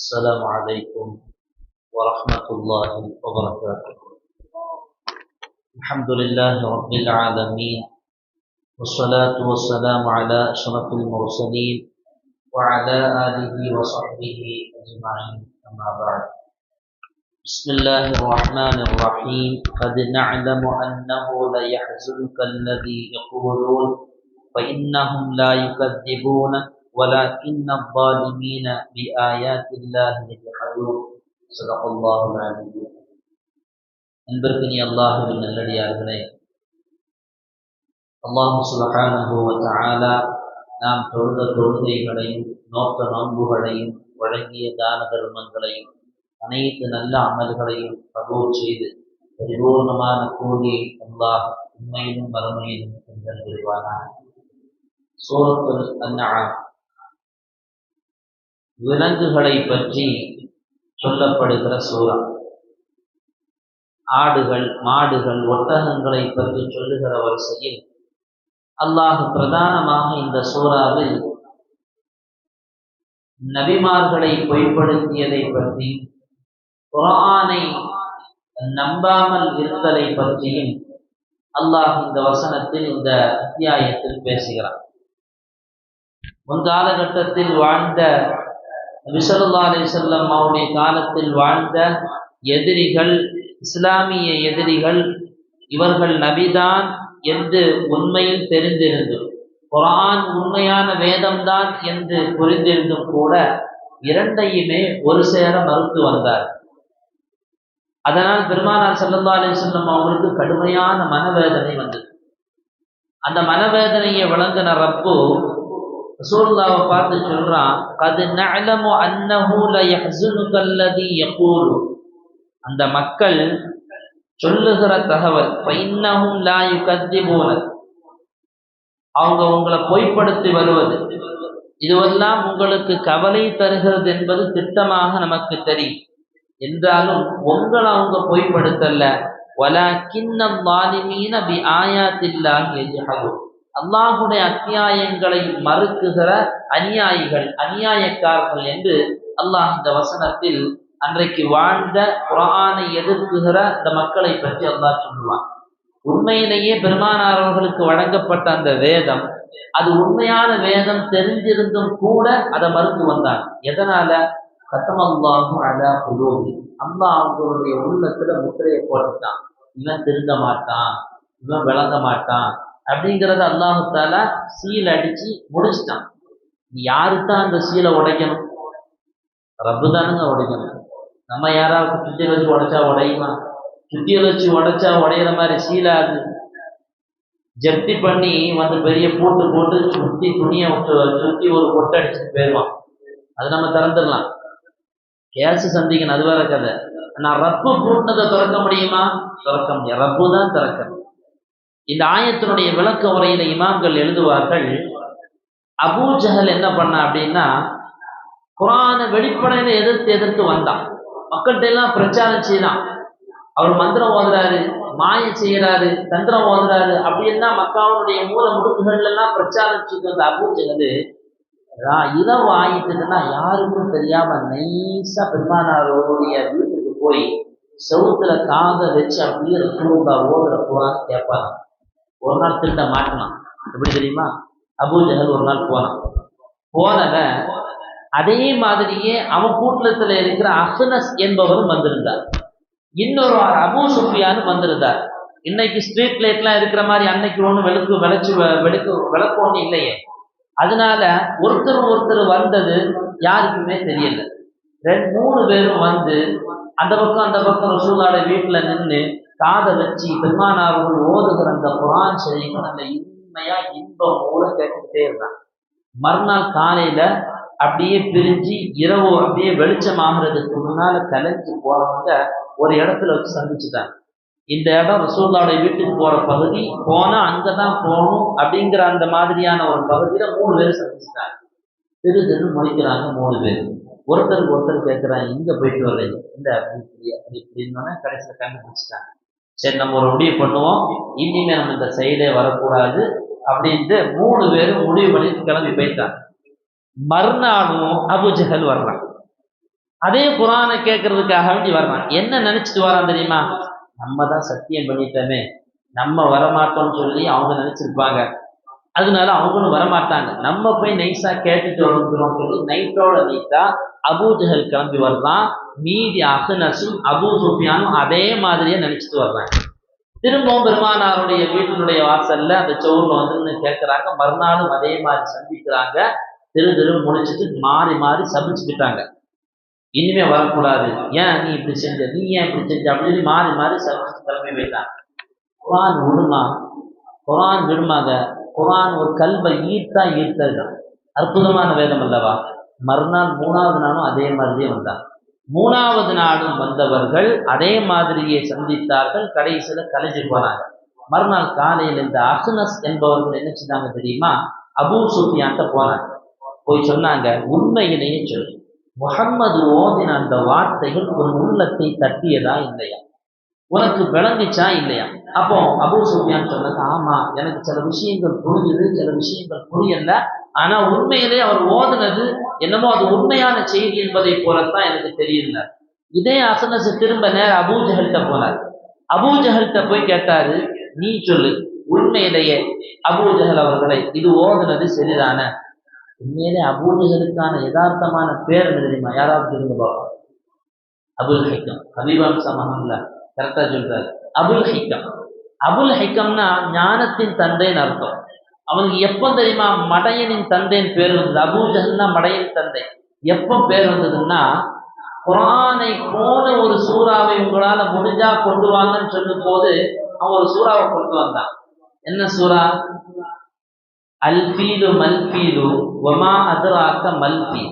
السلام عليكم ورحمة الله وبركاته. الحمد لله رب العالمين والصلاة والسلام على أشرف المرسلين وعلى آله وصحبه أجمعين. أما بعد بسم الله الرحمن الرحيم. قد نعلم أنه ليحزنك الذي يقولون فإنهم لا يكذبونك ولكن الظالمين بآيات الله يجحدون صدق الله العظيم அன்பிற்கினி அல்லாஹுவின் நல்லடியார்களே அல்லாஹு சுபஹானஹு வ தஆலா நாம் தொழுத தொழுகைகளையும் நோக்க நோன்புகளையும் வழங்கிய தான தர்மங்களையும் அனைத்து நல்ல அமல்களையும் கபூல் செய்து பரிபூர்ணமான கூலியை அல்லாஹ் உண்மையிலும் மறுமையிலும் தந்தருவானாக சூரத்துல் அன்ஆம் விலங்குகளை பற்றி சொல்லப்படுகிற சூறா. ஆடுகள் மாடுகள் ஒட்டகங்களை பற்றி சொல்லுகிற வரிசையில் அல்லாஹ் பிரதானமாக இந்த சூறாவில் நபிமார்களை பொய்ப்படுத்தியதை பற்றி குரானை நம்பாமல் இருத்தலை பற்றியும் அல்லாஹ் இந்த வசனத்தில் இந்த அத்தியாயத்தில் பேசுகிறான். முன்காலகட்டத்தில் வாழ்ந்த விசலுல்லா அலிசல்லம் அவருடைய காலத்தில் வாழ்ந்த எதிரிகள் இஸ்லாமிய எதிரிகள் இவர்கள் நபிதான் என்று உண்மையில் தெரிந்திருந்தும் குரான் உண்மையான வேதம்தான் என்று புரிந்திருந்தும் கூட இரண்டையுமே ஒரு சேர மறுத்து வந்தார். அதனால் பெருமானார் சல்லல்லா அலிசல்லம் அவர்களுக்கு கடுமையான மனவேதனை வந்தது. அந்த மனவேதனையை வழங்கின ரப்பு ரசூலுல்லாவை பார்த்து சொல்றான் கது நஅலமு அன்னஹு லயஹ்ஸுனுக யகூலு. அந்த மக்கள் சொல்லுகிற தகவல் ஃபைன்னஹும் லா யுகத்திபூன. அவங்க உங்களை பொய்ப்படுத்தி வருவது. இதுவெல்லாம் உங்களுக்கு கவலை தருகிறது என்பது திட்டமாக நமக்கு தெரியும். என்றாலும் உங்களை அவங்க பொய்ப்படுத்தல. கிண்ணம் வாலிமீன பி ஆயாத்தில்லாஹி அல்லாஹுடைய அத்தியாயங்களை மறுக்குகிற அநியாயிகள் அநியாயக்காரர்கள் என்று அல்லாஹ் இந்த வசனத்தில் அன்றைக்கு வாழ்ந்த குரானை எதிர்க்குகிற இந்த மக்களை பற்றி அல்லாஹ் சொல்லுவான். உண்மையிலேயே பெருமானார் அவர்களுக்கு வழங்கப்பட்ட அந்த வேதம் அது உண்மையான வேதம் தெரிஞ்சிருந்தும் கூட அதை மறுத்து வந்தாங்க எதனால? கத்தமல்லாஹும் அலா குலோபி அம்மா அவங்களுடைய உள்ளத்துல முத்திரையை போட்டுட்டான். இவன் திருந்த மாட்டான் இவன் விளங்க மாட்டான் அப்படிங்கிறத அல்லாஹால சீல் அடிச்சு முடிச்சிட்டான். யாருத்தான் அந்த சீலை உடைக்கணும்? ரப்பு தானுங்க உடைக்கணும். நம்ம யாராவது சுத்தியல் வச்சு உடைச்சா உடையுமா? சுத்தியல் வச்சு உடைச்சா உடையிற மாதிரி சீலாது. ஜப்தி பண்ணி வந்து பெரிய பூட்டு போட்டு சுத்தி துணியை சுத்தி ஒரு பொட்டை அடிச்சுட்டு போயிடுவான் அது நம்ம திறந்துடலாம். கேஸ் சந்திக்கணும். அது வேற கதை. நான் ரப்பு பூட்டினதை திறக்க முடியுமா? திறக்க முடியாது. ரப்பு தான் திறக்கணும். இந்த ஆயத்தினுடைய விளக்க உரையில இமாம்கள் எழுதுவார்கள் அபூ ஜஹல் என்ன பண்ண அப்படின்னா குரான வெளிப்படையில எதிர்த்து எதிர்த்து வந்தான். மக்கள்கிட்ட எல்லாம் பிரச்சாரம் செய்யலாம் அவர் மந்திரம் ஓதுறாரு மாயம் செய்யறாரு தந்திரம் ஓதுறாரு அப்படின்னா மக்காவுடைய மூல முடுக்குகள்ல எல்லாம் பிரச்சாரம் செய்து வந்த அபூ ஜஹல். இரவு ஆயிட்டுன்னா யாருக்கும் தெரியாம நைஸா பெருமானாரோடைய வீட்டுக்கு போய் செவுத்துல காத வச்சு அப்படியே ரசூலுல்லா ஓதுற குரான் கேட்பாங்க ஒரு நாள் திருட்ட மாட்டினான் எப்படி தெரியுமா? அபூ ஜஹல் ஒரு நாள் போனான். போனவன் அதே மாதிரியே அவன் கூட்டத்தில் இருக்கிற அஹ்னஸ் என்பவரும் வந்திருந்தார். இன்னொரு அபூ சுஃபியான்னு வந்திருந்தார். இன்னைக்கு ஸ்ட்ரீட் லைட்லாம் இருக்கிற மாதிரி அன்னைக்கு ஒன்று விளக்கு விளைச்சு விளக்கு விளக்கு ஒன்று இல்லையே. அதனால ஒருத்தர் ஒருத்தர் வந்தது யாருக்குமே தெரியல. ரெண்டு மூணு பேரும் வந்து அந்த பக்கம் அந்த பக்கம் ரசூலாட வீட்டில் நின்று காதை வச்சு பெருமானார்கள் ஓதுகிற அந்த குரான் ஷரீஃபை நல்ல இன்மையா இன்பம் போல கேட்டுக்கிட்டே இருந்தான் மறுநாள் காலையில அப்படியே பிரிஞ்சு இரவு அப்படியே வெளிச்சமாகிறதுக்கு முன்னால கலைஞ்சு போறவங்க ஒரு இடத்துல வச்சு சந்திச்சுட்டாங்க. இந்த இடம் ரசூல்லாவுடைய வீட்டுக்கு போற பகுதி போனா அங்கதான் போகணும் அப்படிங்கிற அந்த மாதிரியான ஒரு பகுதியில மூணு பேர் சந்திச்சுட்டாங்க. திரு திரு முடிக்கிறாங்க மூணு பேர். ஒருத்தருக்கு ஒருத்தர் கேட்குறாங்க இங்க போயிட்டு வர்றீங்க இந்த அப்படி இப்படி அப்படி இப்படின்னு கடைசியில கண்டுபிடிச்சிட்டாங்க. சரி நம்ம ஒரு முடிவு பண்ணுவோம். இனிமே நம்ம இந்த சைடே வரக்கூடாது அப்படின்ட்டு மூணு பேரும் முடிவு பண்ணிட்டு கிளம்பி போயிட்டாங்க. மறுநாளும் அபுஜஹல் வர்றான். அதே குரானை கேட்கறதுக்காக வேண்டி வர்றான். என்ன நினைச்சிட்டு வரான் தெரியுமா? நம்ம தான் சத்தியம் பண்ணிட்டோமே. நம்ம வரமாட்டோம்னு சொல்லி அவங்க நினைச்சிருப்பாங்க. அதனால அவங்களும் வரமாட்டாங்க. நம்ம போய் நைஸா கேட்டுட்டு வந்துடும் சொல்லி நைட்டோட நைட்டா அபூஜஹல் கிளம்பி வரலாம். மீதி அஹ்னஸும் அபூ சுஃபியானும் அதே மாதிரியே நினைச்சிட்டு வர்றாங்க. திரும்பவும் பெருமானாருடைய வீட்டினுடைய வாசல்ல அந்த சவுர்ல வந்து கேட்கறாங்க மறுநாளும் அதே மாதிரி சந்திக்கிறாங்க. திரு திரு முடிச்சுட்டு மாறி மாறி சபிச்சுக்கிட்டாங்க. இனிமே வரக்கூடாது. ஏன் நீ இப்படி செஞ்ச? நீ ஏன் இப்படி செஞ்ச? அப்படின்னு மாறி மாறி சபிச்சு கிளம்பி போயிட்டாங்க. குரான் விடுமா? குரான் விடுமாங்க குரான் ஒரு கல்வை ஈர்த்தா ஈர்த்ததுதான். அற்புதமான வேதம் அல்லவா? மறுநாள் மூணாவது நாளும் அதே மாதிரியே வந்தான். மூணாவது நாளும் வந்தவர்கள் அதே மாதிரியே சந்தித்தார்கள். கடைசியில கலைஞ்சு போனாங்க. மறுநாள் காலையில் இந்த அஹ்னஸ் என்பவர்கள் என்ன செஞ்சாங்க தெரியுமா? அபூ சுஃபியான்ட்ட போனாங்க. போய் சொன்னாங்க உண்மையிலேயே சொல்லு. முகம்மது ஓதின அந்த வார்த்தைகள் ஒரு உள்ளத்தை தட்டியதா இல்லையா? உனக்கு விளங்கிச்சா இல்லையா? அப்போ அபூ சுஃபியான் சொன்னது ஆமா எனக்கு சில விஷயங்கள் புரிஞ்சுது சில விஷயங்கள் புரியல. ஆனா உண்மையிலே அவர் ஓதுனது என்னமோ அது உண்மையான செய்தி என்பதை போலத்தான் எனக்கு தெரியல. இதே அசனசு திரும்ப நேரம் அபூஜகல்கிட்ட போனார். அபூஜகல்கிட்ட போய் கேட்டாரு நீ சொல்லு உண்மையிலேயே அபூஜகல் அவர்களை இது ஓதுனது சரிதானே? உண்மையிலே அபூஜகலுக்கான யதார்த்தமான பேர் தெரியுமா? யாராவது தெரிந்து பார்ப்போம் அபுல் ஹைக்கம் ஹபீபாம்சமஹம்ல கரெக்டா சொல்றாரு. அபுல் ஹைக்கம். அபுல் ஹைக்கம்னா ஞானத்தின் தந்தைன்னு அர்த்தம். அவனுக்கு எப்போ தெரியுமா? மடையனின் தந்தைன்னு பேர் வந்தது. அபூஜகல்னா மடையன் தந்தை. எப்போ பேர் வந்ததுன்னா குரானை போன ஒரு சூறாவை உங்களால முடிஞ்சா கொண்டு வாங்கன்னு சொல்லும் போது அவன் ஒரு சூறாவை கொண்டு வந்தான். என்ன சூறா? அல்பீலு மல்பீலு ஒமா அதுராக்க மல்பீல்.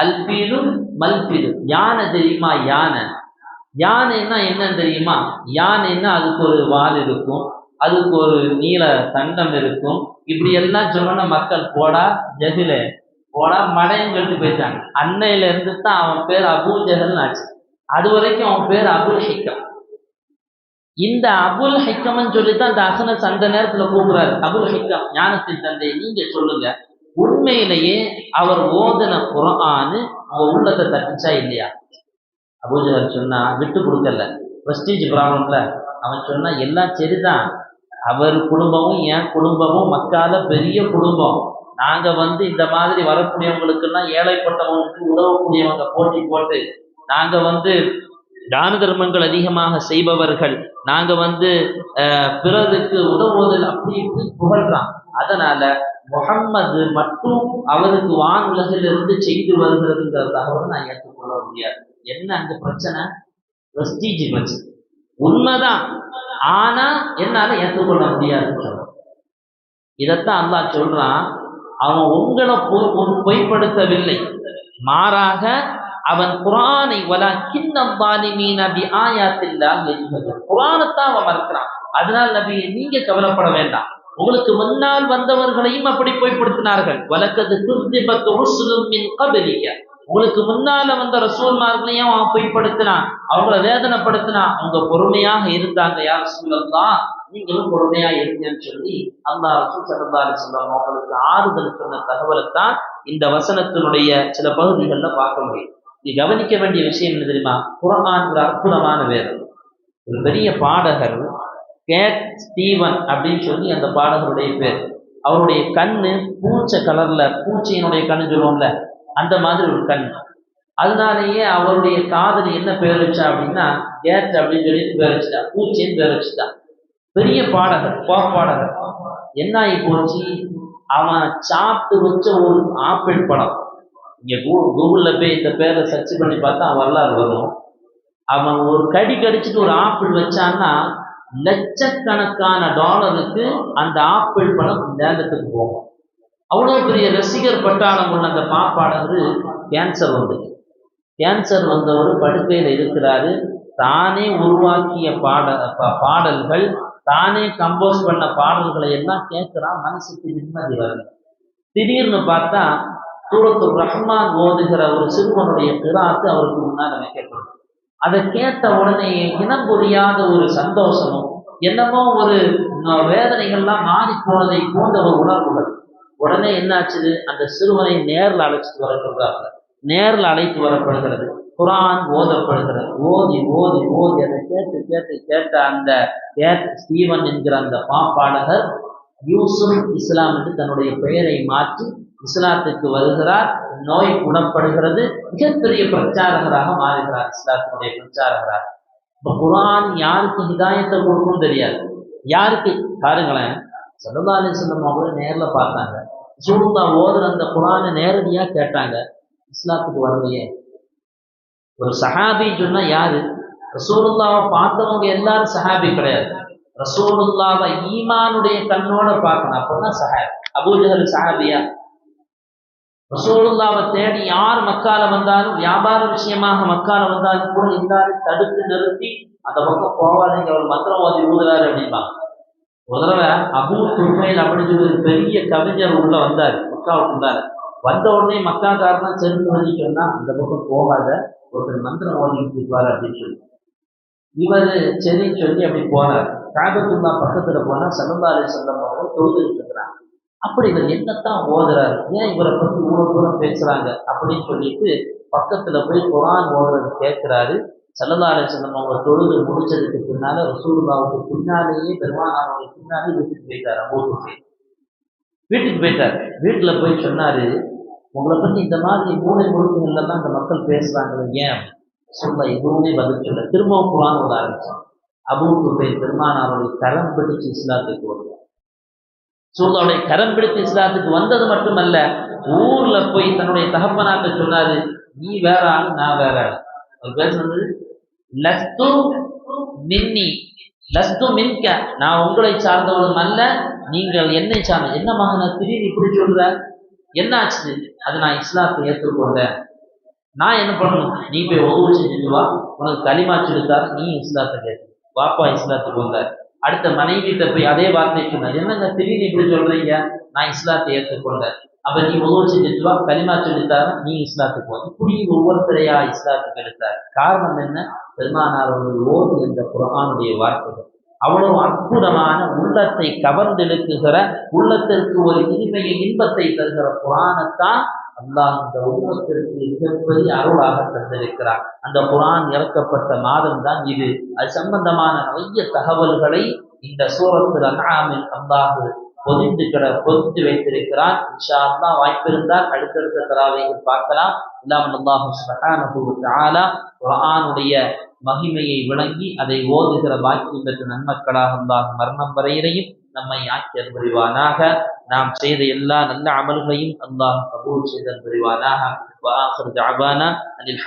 அல்பீலு மல்பீலு. யானை தெரியுமா? யானை. யானைன்னா என்னன்னு தெரியுமா? யானைன்னா அதுக்கு ஒரு வால் இருக்கும் அதுக்கு ஒரு நீல தண்டம் இருக்கும். இப்படி எல்லாம் சொன்ன மக்கள் போடா ஜெகில போடா மடையும் கழித்து போயிட்டாங்க. அன்னையில இருந்து தான் அவன் பேர் அபு ஜெகல்னு ஆச்சு. அது வரைக்கும் அவன் பேர் அபுல் ஹிக்கம். இந்த அபுல் ஹிக்கம்னு சொல்லித்தான் அந்த அசனஸ் அந்த நேரத்துல கூப்பிடுறாரு. அபுல் ஹிக்கம் ஞானத்தின் தந்தை நீங்க சொல்லுங்க. உண்மையிலேயே அவர் ஓதன குரான்னு அவங்க உள்ளத்தை தப்பிச்சா இல்லையா? அபூஜகர் சொன்னா விட்டு கொடுக்கல. பிரஸ்டீஜ் ப்ராப்ளம்ல அவன் சொன்னா எல்லாம் சரிதான். அவர் குடும்பமும் என் குடும்பமும் மக்கால பெரிய குடும்பம். நாங்க வந்து இந்த மாதிரி வரக்கூடியவங்களுக்கெல்லாம் ஏழைப்பட்டவங்களுக்கு உதவக்கூடியவங்க போட்டி போட்டு நாங்க வந்து தான தர்மங்கள் அதிகமாக செய்பவர்கள் நாங்க வந்து பிறருக்கு உதவுவதில் அப்படி இப்படி புகழ்றான். அதனால முகம்மது மட்டும் அவருக்கு வான் உலகிலிருந்து செய்து வருகிறதுங்கிற தகவல் நான் ஏற்றுக்கொள்ள முடியாது. என்ன அந்த பிரச்சனை? பிரஸ்டீஜ் பிரச்சனை. உண்மைதான். ஆனா என்னால ஏற்றுக்கொள்ள முடியாது. இதைத்தான் அல்லா சொல்றான். அவன் உங்களை பொய்ப்படுத்தவில்லை. மாறாக அவன் குரானை வலா கிண்ணம் பாலிமீன பி ஆயாத்தில்லாஹ் குரானைத்தான் அவன் மறுக்கிறான். அதனால் நபி நீங்க கவலைப்பட வேண்டாம். உங்களுக்கு முன்னால் வந்தவர்களையும் அப்படி பொய்ப்படுத்தினார்கள். வலக்கது உங்களுக்கு முன்னால வந்த ரசூல்மார்களையும் அவன் பொய்ப்படுத்தினான்? அவங்கள வேதனைப்படுத்தினான்? அவங்க பொறுமையாக இருந்தாங்க. யார் சூழல்லாம் நீங்களும் பொறுமையா இருங்கன்னு சொல்லி அந்த ரசூல் சல்லல்லாஹு அலைஹி அவங்களுக்கு ஆறுதல் சொன்ன தகவலைத்தான் இந்த வசனத்தினுடைய சில பகுதிகளில் பார்க்க முடியும். நீ கவனிக்க வேண்டிய விஷயம் என்ன தெரியுமா? குரான் ஒரு அற்புதமான வேதம். ஒரு பெரிய பாடகர் கேட் ஸ்டீவன் அப்படின்னு சொல்லி அந்த பாடகருடைய பேர். அவருடைய கண்ணு பூச்சை கலர்ல பூச்சையினுடைய கண்ணு சொல்லுவோம்ல அந்த மாதிரி ஒரு கண். அதனாலேயே அவருடைய காதல் என்ன பேர் வச்சா அப்படின்னா கேட் அப்படின்னு சொல்லி பேர் வச்சுட்டா பூச்சின்னு பேர் வச்சுட்டா. பெரிய பாடகர் பாப் பாடகர். என்ன ஆகி போச்சு? அவன் சாப்பிட்டு வச்ச ஒரு ஆப்பிள் படம். இங்கே கூ- கூகுள்ல போய் இந்த பேரை சர்ச் பண்ணி பார்த்தா வரலாறு வரும். அவன் ஒரு கடி கடிச்சிட்டு ஒரு ஆப்பிள் வச்சான்னா லட்சக்கணக்கான டாலருக்கு அந்த ஆப்பிள் படம் நேரத்துக்கு போகும். அவ்வளோ பெரிய ரசிகர் பட்டாளம் உள்ள அந்த பாப்பாடகர் கேன்சர் வந்துச்சு கேன்சர் வந்தவர் படுக்கையில் இருக்கிறாரு. தானே உருவாக்கிய பாட பா- பாடல்கள் தானே கம்போஸ் பண்ண பாடல்களை எல்லாம் கேட்குறான். மனசுக்கு நிம்மதி வருது திடீர்னு பார்த்தா சூரத்து ரஹ்மான் ஓதுகிற ஒரு சிறுவனுடைய கிராத்து அவருக்கு முன்னால் வைக்கப்படும். அதை கேட்ட உடனே இனம் புரியாத ஒரு சந்தோஷமும் என்னமோ ஒரு வேதனைகள்லாம் மாறி போனதை போன்ற ஒரு உணர்வுகள். உடனே என்னாச்சு அந்த சிறுவனை நேரில் அழைச்சிட்டு வர சொல்றாங்க நேரில் அழைத்து வரப்படுகிறது. குரான் ஓதப்படுகிறது. ஓதி ஓதி ஓதி அதை கேட்டு கேட்டு கேட்ட அந்த ஸ்டீவன் என்கிற அந்த பாப்பாளர் யூசுப் இஸ்லாம் என்று தன்னுடைய பெயரை மாற்றி இஸ்லாத்துக்கு வருகிறார். நோய் குணப்படுகிறது. மிகப்பெரிய பிரச்சாரகராக மாறுகிறார் இஸ்லாத்தினுடைய பிரச்சாரகராக. இப்போ குரான் யாருக்கு ஹிதாயத்தை கொடுக்கும் தெரியாது. யாருக்கு? பாருங்களேன். சல்லா அலிஸ்லம் அவங்கள நேரில் பார்த்தாங்க. சூடுல்லா ஓதுற அந்த குரானை நேரடியாக கேட்டாங்க. இஸ்லாத்துக்கு வரலையே. ஒரு சஹாபி சொன்னா யாரு? ரசூலுல்லாவை பார்த்தவங்க எல்லாரும் சஹாபி கிடையாது. ரசூலுல்லாவை ஈமானுடைய கண்ணோட பார்க்கணும். அப்பதான் சஹாபி. அபூஜஹல் சஹாபியா? ரசூலுல்லாவை தேடி யார் மக்கால வந்தாலும் வியாபார விஷயமாக மக்கால வந்தாலும் கூட எல்லாரும் தடுத்து நிறுத்தி அந்த பக்கம் போவாதீங்க அவர் மந்திரம் ஓதி ஊதுறாரு அப்படின்பாங்க ஒரு தடவை அபு துர்மையில் அப்படின்னு சொல்லி ஒரு பெரிய கவிஞர் உள்ள வந்தார் மக்காவுக்கு இருந்தார் வந்த உடனே மக்காக்காரனா சென்று வந்து அந்த பக்கம் போகாத ஒருத்தர் மந்திரம் ஓதிக்கிட்டு இருப்பார் அப்படின்னு சொல்லி. இவர் சரி சொல்லி அப்படி போனார். காபத்துல்லா பக்கத்துல போனா சல்லா அலி சொல்லம் தொழுதுகிட்டு இருக்கிறாங்க. அப்படி இவர் என்னத்தான் ஓதுறாரு? ஏன் இவரை பத்தி இவ்வளவு தூரம் பேசுறாங்க அப்படின்னு சொல்லிட்டு பக்கத்துல போய் குரான் ஓடுறது கேட்கிறாரு. சல்லல்லா செல்லம் அவங்க தொழுது முடிச்சதுக்கு பின்னால ரசூலுல்லாவுக்கு பின்னாலேயே பெருமானாருடைய பின்னாலே வீட்டுக்கு போயிட்டார் அபூருக்கு வீட்டுக்கு போயிட்டார். வீட்டுல போய் சொன்னாரு உங்களை பத்தி இந்த மாதிரி மூளை முழுக்கங்கள்லாம் இந்த மக்கள் பேசுறாங்க ஏன் சொல்ல எதுவுமே பதில் சொல்ல திரும்பவும் குரான் ஓத ஆரம்பிச்சான். போய் பெருமானாருடைய கரம் பிடிச்சு இஸ்லாத்துக்கு வருவார். சூழ்நிலை கரம் பிடித்து இஸ்லாத்துக்கு வந்தது மட்டுமல்ல ஊர்ல போய் தன்னுடைய தகப்பனாக்க சொன்னாரு நீ வேற ஆள் நான் வேற ஆள். அவர் பேசுனது லஸ்து மின்னி. லஸ்து மின்க. நான் உங்களை சார்ந்தவனும் அல்ல நீங்கள் என்னை சார்ந்த என்ன மகன திடீர்னு இப்படி சொல்ற? என்ன ஆச்சு அது நான் இஸ்லாத்தை ஏற்றுக்கொண்டேன். நான் என்ன பண்ணணும்? நீ போய் ஒவ்வொரு செஞ்சுட்டு வா. உனக்கு களிமா சொல்லித்தார் நீ இஸ்லாத்தை கேட்டு வாப்பா இஸ்லாத்துக்கு வந்தார். அடுத்த மனைவிட்ட போய் அதே வார்த்தை சொன்னார். என்னங்க திடீர்னு இப்படி சொல்றீங்க? நான் இஸ்லாத்தை ஏற்றுக்கொண்டேன். அப்ப நீ ஒவ்வொரு செஞ்சுட்டு வா களிமா நீ இஸ்லாத்துக்கு வா இப்படி ஒவ்வொருத்தரையா இஸ்லாத்துக்கு எடுத்தார் காரணம் என்ன பெருமானார் அவர்கள் ஓது என்ற குரானுடைய வார்த்தைகள் அவ்வளவு அற்புதமான உள்ளத்தை கவர்ந்தெழுக்குகிற உள்ளத்திற்கு ஒரு இனிமையை இன்பத்தை தருகிற புராணத்தான் அல்லாஹ் இந்த உருவத்திற்கு மிகப்பெரிய அருளாக தந்திருக்கிறார் அந்த குரான் இறக்கப்பட்ட மாதம் தான் இது அது சம்பந்தமான நிறைய தகவல்களை இந்த சூரத்தில் அண்ணாமில் அல்லாஹு பொதிந்து கிட பொதிந்து வைத்திருக்கிறான் இன்ஷா வாய்ப்பிருந்தால் அடுத்தடுத்த தராவைகள் பார்க்கலாம். இல்லாமல் அல்லாஹு குரானுடைய மகிமையை விளங்கி அதை ஓதுகிற பாக்கியம் பெற்ற நன்மக்களாக அல்லாஹ் மரணம் வரையிலையும் நம்மை ஆக்கி அன்புரிவானாக நாம் செய்த எல்லா நல்ல அமல்களையும் அல்லாஹ் கபூல் செய்து அன்புரிவானாக வாஹர் ஜாபானா அனில்